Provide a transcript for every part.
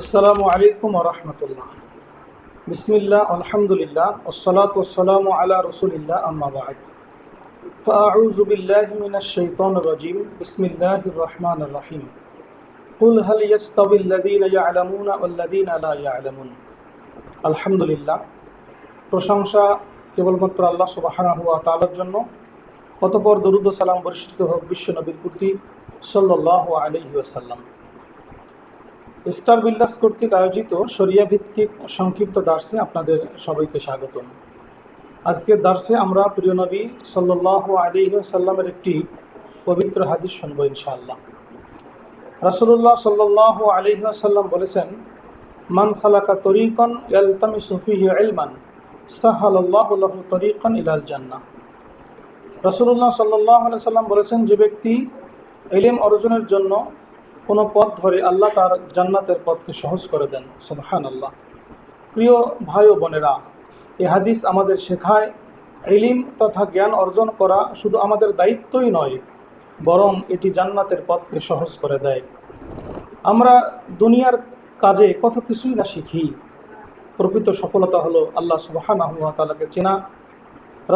আসসালামু আলাইকুম রহমতুল্লাহ বিসমিল্লাহ আলহামদুলিল্লাহ ওসলাত ওসালাম আলা রসুলিল্লাহ আম্মা বাদ فأعوذ بالله من الشيطان الرجيم بسم الله الرحمن الرحيم قل هل يستوي الذين يعلمون والذين لا يعلمون আলহামদুলিল্লাহ প্রশংসা কেবলমাত্র আল্লাহ সুবাহানা হুয়া তালার জন্য অতপর দরুদ ও সালাম বর্ষিত হোক বিশ্ব নবীর প্রতি সাল্লাহ আলহি ওসাল্লাম স্টার বিল্ডার্স কর্তৃক আয়োজিত শরিয়া ভিত্তিক সংক্ষিপ্ত দার্সে আপনাদের সবাইকে স্বাগতম। আজকের দার্সে আমরা প্রিয় নবী সাল্লাহ আলী সাল্লামের একটি পবিত্র হাদিস শুনব ইনশাআল্লাহ। রাসুল্লাহ সাল্লাহ আলী সাল্লাম বলেছেন, মান সালাকা তরিকন ইয়ালতামি সুফিহি ইলমান সাহাল্লাহ তরিকন ইলাল জান্না রাসুল্লাহ সাল্লাহ সাল্লাম বলেছেন, যে ব্যক্তি এলিম অর্জনের জন্য কোনো পথ ধরে আল্লাহ তার জান্নাতের পথকে সহজ করে দেন সুবহান আল্লাহ প্রিয় ভাই ও বোনেরা, এ হাদিস আমাদের শেখায় এলিম তথা জ্ঞান অর্জন করা শুধু আমাদের দায়িত্বই নয়, বরং এটি জান্নাতের পথকে সহজ করে দেয়। আমরা দুনিয়ার কাজে কত কিছুই না শিখি। প্রকৃত সফলতা হলো আল্লাহ সুবাহানাহ তালাকে চেনা,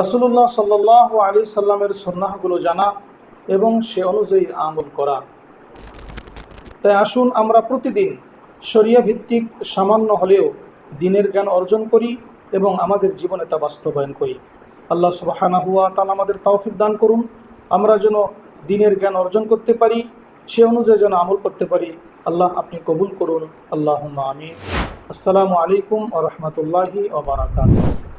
রাসুলুল্লাহ সাল্লাহ আলী সাল্লামের সন্ন্যাহগুলো জানা এবং সে অনুযায়ী আমল করা। তাই আসুন আমরা প্রতিদিন শরিয়া ভিত্তিক সামান্য হলেও দিনের জ্ঞান অর্জন করি এবং আমাদের জীবনে তা বাস্তবায়ন করি। আল্লাহ সুবাহানা হুয়া তালা আমাদের তাওফিক দান করুন। আমরা যেন দিনের জ্ঞান অর্জন করতে পারি, সে অনুযায়ী যেন আমল করতে পারি। আল্লাহ আপনি কবুল করুন। আল্লাহ আমি আসসালামু আলাইকুম আ রহমতুল্লাহি